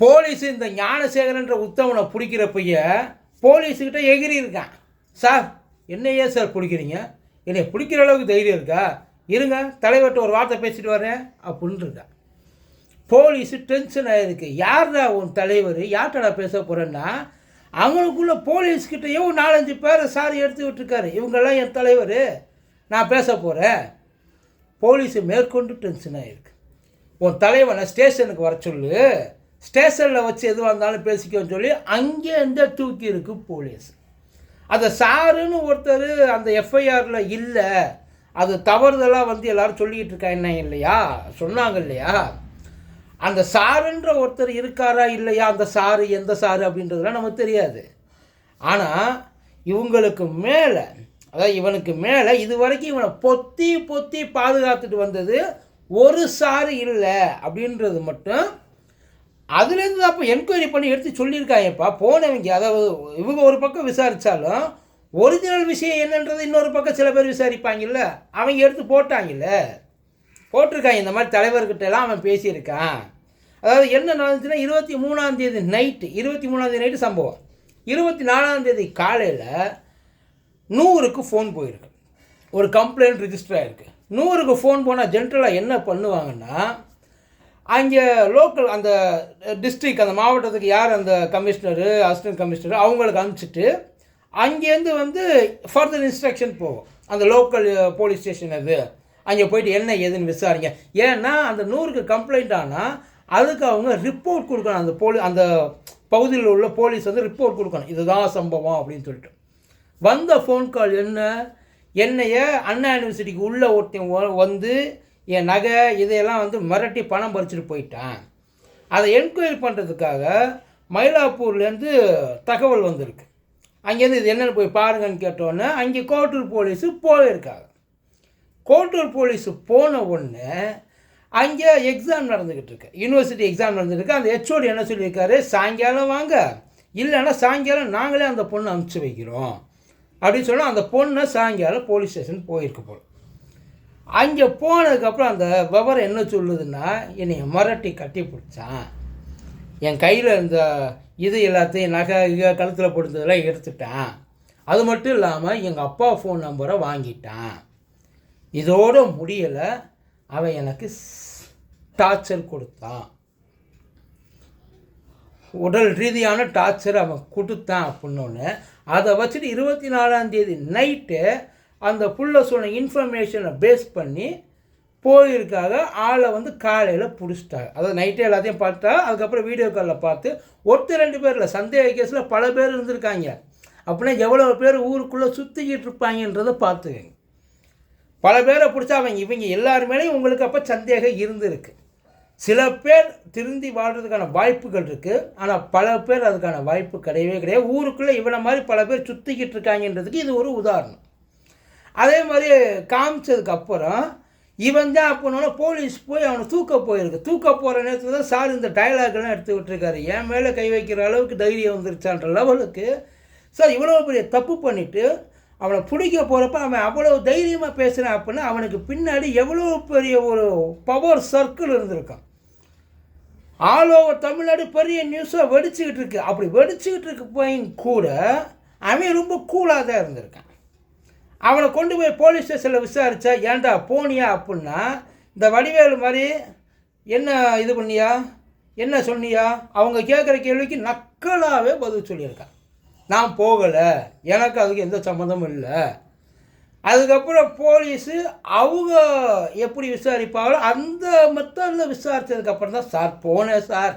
Police இந்த ஞானசேகரன்ற உத்தவனை பிடிக்கிறப்பைய போலீஸுக்கிட்ட எகிரி இருக்கான். சார் என்னையே சார் பிடிக்கிறீங்க? என்னை பிடிக்கிற அளவுக்கு தைரியம் இருக்கா? இருங்க தலைவர்கிட்ட ஒரு வார்த்தை பேசிட்டு வரேன் அப்படின்னு இருக்கான். போலீஸு டென்ஷன் ஆகிருக்கு யார்டா உன் தலைவர்? யார்கிட்டடா பேச போகிறேன்னா அவங்களுக்குள்ள போலீஸ்கிட்டயே ஒரு நாலஞ்சு பேரை சார் எடுத்து விட்டுருக்காரு. இவங்கெல்லாம் என் தலைவர். நான் பேச போகிறேன் போலீஸு மேற்கொண்டு டென்ஷன் ஆகிருக்கு உன் தலைவனை ஸ்டேஷனுக்கு வர சொல்லு. ஸ்டேஷனில் வச்சு எதுவாக இருந்தாலும் பேசிக்கோன்னு சொல்லி அங்கே தூக்கி இருக்கு போலீஸ். அந்த சாருன்னு ஒருத்தர் அந்த எஃப்ஐஆரில் இல்லை அது தவறுதலாக வந்து எல்லோரும் சொல்லிக்கிட்டு இருக்கா என்ன இல்லையா? சொன்னாங்க இல்லையா? அந்த சாருன்ற ஒருத்தர் இருக்காரா இல்லையா? அந்த சாரு எந்த சாரு அப்படின்றதுலாம் நமக்கு தெரியாது. ஆனால் இவங்களுக்கு மேலே அதாவது இவனுக்கு மேலே இது வரைக்கும் இவனை பொத்தி பொத்தி பாதுகாத்துட்டு வந்தது ஒரு சாரு இல்லை அப்படின்றது மட்டும் அதுலேருந்து அப்போ என்கொயரி பண்ணி எடுத்து சொல்லியிருக்காங்கப்பா போனவங்க அதாவது இவங்க ஒரு பக்கம் விசாரித்தாலும் ஒரிஜினல் விஷயம் என்னன்றது இன்னொரு பக்கம் சில பேர் விசாரிப்பாங்கல்ல. அவங்க எடுத்து போட்டாங்கல்ல. போட்டிருக்காங்க. இந்த மாதிரி தலைவர்கிட்ட எல்லாம் அவன் பேசியிருக்கான். அதாவது என்ன நடந்துச்சுன்னா இருபத்தி மூணாந்தேதி நைட்டு இருபத்தி மூணாந்தேதி நைட்டு சம்பவம். இருபத்தி நாலாந்தேதி காலையில் நூறுக்கு ஃபோன் போயிருக்கு. ஒரு கம்ப்ளைண்ட் ரிஜிஸ்டர் ஆகிருக்கு நூறுக்கு ஃபோன் போனால் ஜென்ரலாக என்ன பண்ணுவாங்கன்னா அங்கே லோக்கல் அந்த டிஸ்ட்ரிக் அந்த மாவட்டத்துக்கு யார் அந்த கமிஷனரு அசிஸ்டன்ட் கமிஷனர் அவங்களுக்கு அனுப்பிச்சிட்டு அங்கேருந்து வந்து ஃபர்தர் இன்ஸ்ட்ரக்ஷன் போகும். அந்த லோக்கல் போலீஸ் ஸ்டேஷன் அது. அங்கே போயிட்டு என்ன ஏதுன்னு விசாரிங்க. ஏன்னா அந்த நூறுக்கு கம்ப்ளைண்ட் ஆனால் அதுக்கு அவங்க ரிப்போர்ட் கொடுக்கணும். அந்த போலீ அந்த பகுதியில் உள்ள போலீஸ் வந்து ரிப்போர்ட் கொடுக்கணும். இதுதான் சம்பவம் அப்படின்னு சொல்லிட்டு. வந்த ஃபோன் கால் என்ன? என்னைய அண்ணா யூனிவர்சிட்டிக்கு உள்ளே ஒருத்தன் வந்து என் நகை இதையெல்லாம் வந்து மிரட்டி பணம் பறிச்சுட்டு போயிட்டான். அதை என்கொயரி பண்ணுறதுக்காக மயிலாப்பூர்லேருந்து தகவல் வந்திருக்கு. அங்கேருந்து இது என்னென்னு போய் பாருங்கன்னு கேட்டோன்னே அங்கே கோட்டூர் போலீஸு போயிருக்காங்க. கோட்டூர் போலீஸு போன உடனே அங்கே எக்ஸாம் நடந்துக்கிட்டு இருக்கு. யூனிவர்சிட்டி எக்ஸாம் நடந்துருக்கு அந்த ஹெச்ஓடி என்ன சொல்லியிருக்காரு? சாயங்காலம் வாங்க. இல்லைன்னா சாயங்காலம் நாங்களே அந்த பொண்ணை அனுப்பிச்சி வைக்கிறோம். அப்படின்னு சொன்னால் அந்த பொண்ணை சாயங்காலம் போலீஸ் ஸ்டேஷன் போயிருக்கு போல். அங்கே போனதுக்கப்புறம் அந்த விவரம் என்ன சொல்லுதுன்னா என்னை மிரட்டி கட்டி பிடிச்சான். என் கையில் இருந்த இது எல்லாத்தையும் நகை கழுத்தில் போடுறதெல்லாம் எடுத்துட்டான். அது மட்டும் இல்லாமல் எங்கள் அப்பா ஃபோன் நம்பரை வாங்கிட்டான். இதோட முடியலை அவன் எனக்கு டார்ச்சர் கொடுத்தான். உடல் ரீதியான டார்ச்சர் அவன் கொடுத்தான் அப்படின்னோடனே அதை வச்சுட்டு இருபத்தி நாலாம் தேதி நைட்டு அந்த புள்ள சொன்ன இன்ஃபர்மேஷனை பேஸ் பண்ணி போயிருக்காக ஆளை வந்து காலையில் பிடிச்சிட்டாங்க. அதாவது நைட்டே எல்லாத்தையும் பார்த்தா அதுக்கப்புறம் வீடியோ காலில் பார்த்து ஒருத்தர் ரெண்டு பேரில் சந்தேக கேஸில் பல பேர் இருந்திருக்காங்க. அப்படின்னா எவ்வளோ பேர் ஊருக்குள்ளே சுற்றிக்கிட்டு இருப்பாங்கன்றதை பார்த்துக்கங்க. பல பேரை பிடிச்சா அவங்க இவங்க எல்லாருமேலேயும் உங்களுக்கு அப்போ சந்தேகம் இருந்திருக்கு. சில பேர் திருந்தி வாழ்கிறதுக்கான வாய்ப்புகள் இருக்குது ஆனால் பல பேர் அதுக்கான வாய்ப்பு கிடையவே கிடையாது. ஊருக்குள்ளே இவனை மாதிரி பல பேர் சுற்றிக்கிட்டு இருக்காங்கன்றதுக்கு இது ஒரு உதாரணம். அதே மாதிரி காமிச்சதுக்கப்புறம் இவன் தான் அப்போனோட போலீஸ் போய் அவனை தூக்க போயிருக்கு. தூக்க போகிற நேரத்தில் தான் சார் இந்த டைலாக்லாம் எடுத்து விட்டுருக்காரு. என் மேலே கை வைக்கிற அளவுக்கு தைரியம் வந்துருச்சான்ற லெவலுக்கு சார் இவ்வளோ பெரிய தப்பு பண்ணிவிட்டு அவனை பிடிக்க போகிறப்ப அவன் அவ்வளோ தைரியமாக பேசுகிறான் அப்படின்னா அவனுக்கு பின்னாடி எவ்வளோ பெரிய ஒரு பவர் சர்க்கிள் இருந்திருக்கான் ஆல் ஓவர் தமிழ்நாடு பெரிய நியூஸாக வெடிச்சுக்கிட்டு இருக்கு. அப்படி வெடிச்சுக்கிட்டு இருக்க போய் கூட அவன் ரொம்ப கூலாக தான் இருந்திருக்கான். அவனை கொண்டு போய் போலீஸ் ஸ்டேஷனில் விசாரித்தா ஏன்டா போனியா? அப்படின்னா இந்த வடிவேலு மாதிரி என்ன இது பண்ணியா? என்ன சொன்னியா? அவங்க கேட்குற கேள்விக்கு நக்கலாகவே பதில் சொல்லியிருக்கான். நான் போகலை. எனக்கு அதுக்கு எந்த சம்மந்தமும் இல்லை. அதுக்கப்புறம் போலீஸு அவங்க எப்படி விசாரிப்பாங்களோ அந்த மெத்தடில் விசாரித்ததுக்கப்புறம் தான் சார் போனேன் சார்.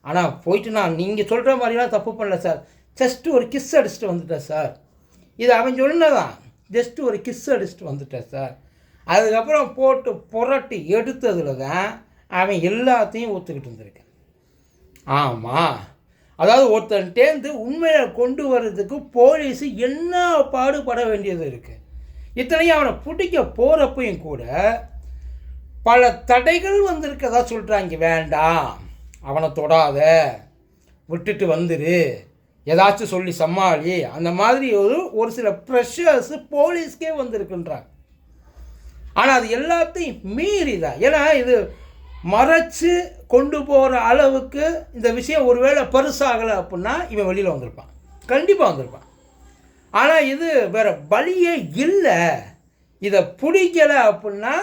ஆனால் போயிட்டு நான் நீங்கள் சொல்கிற மாதிரிலாம் தப்பு பண்ணல சார். ஜஸ்ட்டு ஒரு கிஸ் அடிச்சுட்டு வந்துட்டேன் சார். இது அவன் சொன்னதான். ஜஸ்ட்டு ஒரு கிஸ் அடிச்சுட்டு வந்துட்டேன் சார் அதுக்கப்புறம் போட்டு புரட்டி எடுத்ததில் தான் அவன் எல்லாத்தையும் ஒத்துக்கிட்டு இருந்திருக்கேன் ஆமாம் அதாவது ஒருத்தன் டேர்ந்து உண்மையை கொண்டு வர்றதுக்கு போலீஸு என்ன பாடுபட வேண்டியது இருக்குது இத்தனையும் அவனை பிடிக்க போகிறப்பையும் கூட பல தடைகள் வந்திருக்கதா சொல்கிறாங்க வேண்டாம். அவனை தொடாத. விட்டுட்டு வந்துரு. ஏதாச்சும் சொல்லி சமாளி அந்த மாதிரி ஒரு ஒரு சில ப்ரெஷர்ஸு போலீஸ்க்கே வந்திருக்குன்றாங்க. ஆனால் அது எல்லாத்தையும் மீறி தான் ஏன்னா இது மறைச்சு கொண்டு போகிற அளவுக்கு இந்த விஷயம் ஒருவேளை பெருசாகலை அப்படின்னா இவன் வெளியில் வந்திருப்பான். கண்டிப்பாக வந்திருப்பான். ஆனால் இது வேற வழியே இல்லை. இதை பிடிக்கலை அப்படின்னா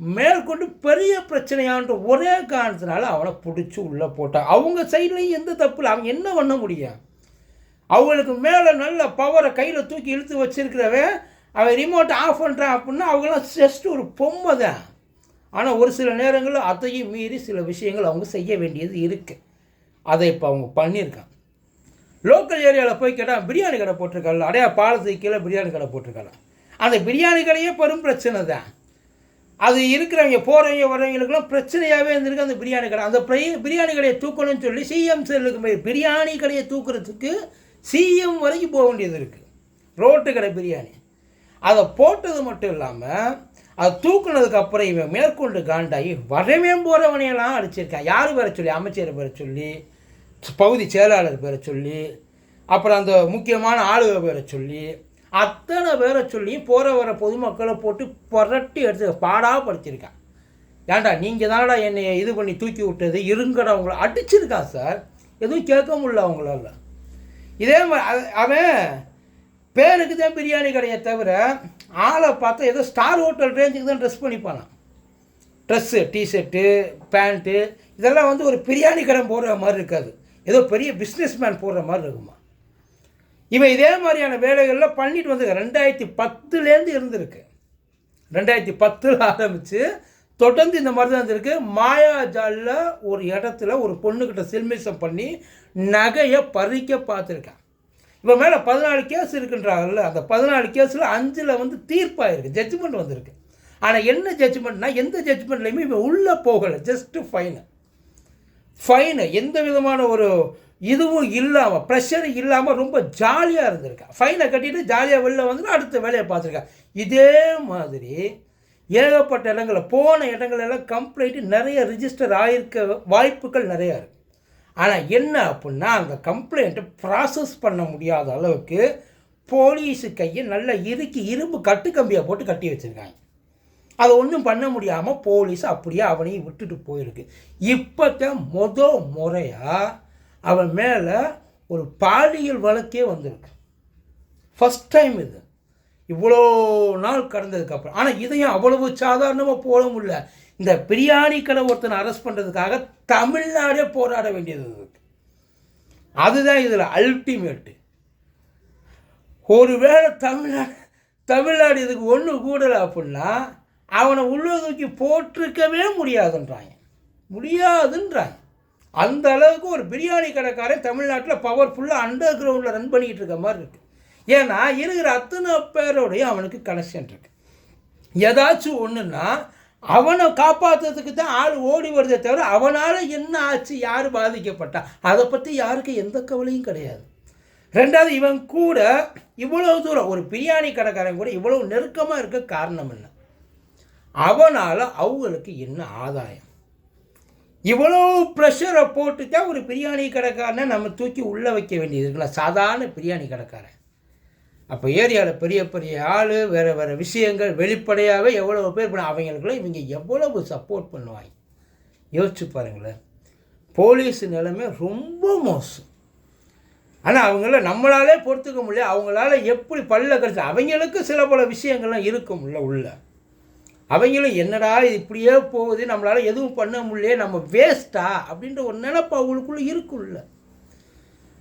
மேற்கொண்டு பெரிய பிரச்சனையான்ற ஒரே காரணத்தினால அவனை பிடிச்சி உள்ளே போட்டான். அவங்க சைட்லேயும் எந்த தப்பு இல்லை. அவங்க என்ன பண்ண முடியும்? அவங்களுக்கு மேலே நல்ல பவரை கையில் தூக்கி இழுத்து வச்சிருக்கிறவன் அவன் ரிமோட்டை ஆஃப் பண்ணுறான் அப்படின்னா அவங்களாம் ஜஸ்ட் ஒரு பொம்மை தான். ஆனால் ஒரு சில நேரங்களில் அதையும் மீறி சில விஷயங்கள் அவங்க செய்ய வேண்டியது இருக்குது அதை இப்போ அவங்க பண்ணியிருக்காங்க. லோக்கல் ஏரியாவில் போய் கேட்டால் பிரியாணி கடை போட்டிருக்காள் அடையா பாலத்துக்கு கீழே பிரியாணி கடை போட்டிருக்கலாம் அந்த பிரியாணி கடையே பெரும் பிரச்சனை தான். அது இருக்கிறவங்க போகிறவங்க வர்றவங்களுக்குலாம் பிரச்சனையாகவே இருந்திருக்கு அந்த பிரியாணி கடை. அந்த பிரியாணி கடையை தூக்கணும்னு சொல்லி சிஎம் செல்லுக்கு பிரியாணி கடையை தூக்குறதுக்கு சிஎம் வரைக்கும் போக வேண்டியது இருக்குது ரோட்டு கடை பிரியாணி. அதை போட்டது மட்டும் இல்லாமல் அதை தூக்குனதுக்கு அப்புறம் இவன் மேற்கொண்டு காண்டாகி வரவே போகிறவனையெல்லாம் அடிச்சிருக்கான். யார் பேரை சொல்லி? அமைச்சரை பேரை சொல்லி பகுதி செயலாளர் பேரை சொல்லி அப்புறம் அந்த முக்கியமான ஆளுக பேரை சொல்லி அத்தனை பேரை சொல்லி போகிற வர பொதுமக்களை போட்டு புரட்டி எடுத்து பாடாக படுத்திருக்கான். ஏன்டா நீங்கள் தானடா என்னை இது பண்ணி தூக்கி விட்டது? இருங்கடா அவங்கள அடிச்சிருக்கான் சார். எதுவும் கேட்க முடியல அவங்களால. இதே மாதிரி அவன் பேருக்கு தான் பிரியாணி கடையை தவிர ஆளை பார்த்தா ஏதோ ஸ்டார் ஹோட்டல் ரேஞ்சுக்கு தான் ட்ரெஸ் பண்ணிப்பானான் ட்ரெஸ்ஸு டிஷர்ட்டு பேண்ட்டு இதெல்லாம் வந்து ஒரு பிரியாணி கடை போடுற மாதிரி இருக்காது. ஏதோ பெரிய பிஸ்னஸ் மேன் போடுற மாதிரி இருக்குமா. இவன் இதே மாதிரியான வேலைகள்லாம் பண்ணிட்டு வந்திருக்க ரெண்டாயிரத்தி பத்துலேருந்து இருந்திருக்கு. ரெண்டாயிரத்தி பத்தில் ஆரம்பித்து தொடர்ந்து இந்த மாதிரி தான் இருந்திருக்கு மாயாஜாலில் ஒரு இடத்துல ஒரு பொண்ணுக்கிட்ட சில்மிசம் பண்ணி நகையை பறிக்க பார்த்துருக்கான். இப்போ மேலே பதினாலு கேஸ் இருக்குன்றாங்கல்ல அந்த பதினாலு கேஸில் அஞ்சில் வந்து தீர்ப்பாயிருக்கு ஜட்ஜ்மெண்ட் வந்திருக்கு. ஆனால் என்ன ஜட்ஜ்மெண்ட்னா எந்த ஜட்ஜ்மெண்ட்லையுமே இவன் உள்ளே போகலை ஜஸ்ட்டு ஃபைனு ஃபைனு எந்த விதமான ஒரு இதுவும் இல்லாமல் ப்ரெஷர் இல்லாமல் ரொம்ப ஜாலியாக இருந்திருக்கேன். ஃபைனை கட்டிட்டு ஜாலியாக வெளில வந்துட்டு அடுத்த வேலையை பார்த்துருக்கேன். இதே மாதிரி ஏகப்பட்ட இடங்களில் போன இடங்களெல்லாம் கம்ப்ளைண்ட்டு கம்ப்ளைண்ட் நிறைய ரிஜிஸ்டர் ஆகிருக்க வாய்ப்புகள் நிறையா இருக்குது ஆனால் என்ன அப்படின்னா அந்த கம்ப்ளைண்ட்டை ப்ராசஸ் பண்ண முடியாத அளவுக்கு போலீஸு கையை நல்லா இறுக்கி இரும்பு கட்டு கம்பியாக போட்டு கட்டி வச்சுருக்காங்க. அதை ஒன்றும் பண்ண முடியாமல் போலீஸ் அப்படியே அவனையும் விட்டுட்டு போயிருக்கு. இப்போத்த முத முறையாக அவன் மேலே ஒரு பாலியல் வழக்கே வந்திருக்கு. ஃபஸ்ட் டைம் இது. இவ்வளோ நாள் கடந்ததுக்கப்புறம். ஆனால் இதையும் அவ்வளவு சாதாரணமாக போட முடியல. இந்த பிரியாணி கடை ஒருத்தனை அரெஸ்ட் பண்ணுறதுக்காக தமிழ்நாடே போராட வேண்டியது அதுதான் இதில் அல்டிமேட்டு ஒருவேளை தமிழ்நாடு தமிழ்நாடு இதுக்கு ஒன்று கூடலை அப்படின்னா அவனை உள்ளே தூக்கி போட்டிருக்கவே முடியாதுன்றாங்க. முடியாதுன்றாங்க. அந்த அளவுக்கு ஒரு பிரியாணி கடைக்காரன் தமிழ்நாட்டில் பவர்ஃபுல்லாக அண்டர் கிரவுண்டில் ரன் பண்ணிக்கிட்டு இருக்க மாதிரி இருக்குது ஏன்னா இருக்கிற அத்தனை பேரோடைய அவனுக்கு கனெக்ஷன் இருக்கு. ஏதாச்சும் ஒன்றுன்னா அவனை காப்பாற்றுறதுக்கு தான் ஆள் ஓடி வருதே தவிர அவனால் என்ன ஆச்சு யார் பாதிக்கப்பட்டா அதை பற்றி யாருக்கு எந்த கவலையும் கிடையாது. ரெண்டாவது இவன் கூட இவ்வளவு தூரம் ஒரு பிரியாணி கடைக்காரன் கூட இவ்வளவு நெருக்கமாக இருக்க காரணம் என்ன? அவனால் அவங்களுக்கு என்ன ஆதாயம்? இவ்வளோ ப்ரெஷரை போட்டு தான் ஒரு பிரியாணி கடைக்காரனை நம்ம தூக்கி உள்ளே வைக்க வேண்டியது இருக்குல்ல? சாதாரண பிரியாணி கடைக்காரன். அப்போ ஏரியாவில் பெரிய பெரிய ஆள் வேறு வேறு விஷயங்கள் வெளிப்படையாகவே எவ்வளோ பேர் பண்ண அவங்களுக்குலாம் இவங்க எவ்வளவு சப்போர்ட் பண்ணுவாங்க? யோசிச்சு பாருங்களேன். போலீஸ் நிலைமை ரொம்ப மோசம். ஆனால் அவங்கள நம்மளாலே பொறுத்துக்க முடியல. அவங்களால எப்படி பல்ல கழிச்சு அவங்களுக்கு சில பல விஷயங்கள்லாம் இருக்கும்ல உள்ள. அவங்களும் என்னடா இது இப்படியே போகுது? நம்மளால் எதுவும் பண்ண முடியல நம்ம வேஸ்ட்டா அப்படின்ற ஒரு நினப்பு அவங்களுக்குள்ளே இருக்குல்ல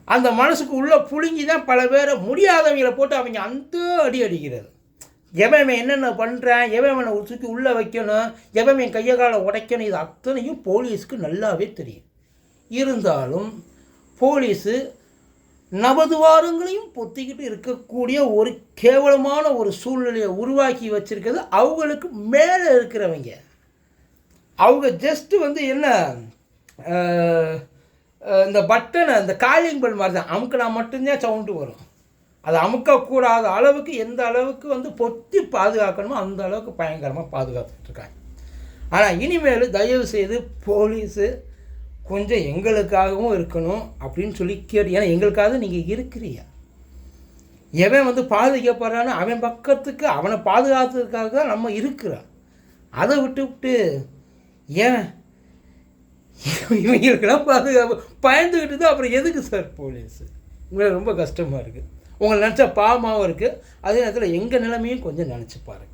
அந்த மனசுக்கு உள்ளே புழுங்கி தான் பல பேரை முடியாதவங்களை போட்டு அவங்க அந்த அடி அடிக்கிறது. எவன் என்னென்ன பண்ணுறேன் எவன் இவனை உள்ளே வைக்கணும் எவன் என் கையை காலை உடைக்கணும் இது அத்தனையும் போலீஸ்க்கு நல்லாவே தெரியும். இருந்தாலும் போலீஸு நவதுவாரங்களையும் பொத்திக்கிட்டு இருக்கக்கூடிய ஒரு கேவலமான ஒரு சூழ்நிலையை உருவாக்கி வச்சுருக்கிறது அவங்களுக்கு மேலே இருக்கிறவங்க. அவங்க ஜஸ்ட்டு வந்து என்ன இந்த பட்டனை இந்த காலிங் பெல் மாதிரி தான். அமுக்கினா மட்டும்தான் சவுண்டு வரும். அதை அமுக்கக்கூடாத அளவுக்கு எந்த அளவுக்கு வந்து பொத்தி பாதுகாக்கணுமோ அந்த அளவுக்கு பயங்கரமாக பாதுகாத்துட்ருக்காங்க ஆனால் இனிமேல் தயவு செய்து போலீஸு கொஞ்சம் எங்களுக்காகவும் இருக்கணும் அப்படின்னு சொல்லி கேட்டு ஏன்னா எங்களுக்காக நீங்கள் இருக்கிறீங்க. எவன் வந்து பாதுகாப்படுறானோ அவன் பக்கத்துக்கு அவனை பாதுகாத்ததுக்காக தான் நம்ம இருக்கிறான் அதை விட்டு விட்டு ஏன் இவங்களுக்கெல்லாம் பாதுகாப்பு. பயந்துக்கிட்டு தான் அப்புறம் எதுக்கு சார் போலீஸு? உங்களை ரொம்ப கஷ்டமாக இருக்குது உங்களை நினச்சா பாவமாகவும் இருக்குது அதே நேரத்தில் எங்கள் நிலைமையும் கொஞ்சம் நினச்சி பாருங்க.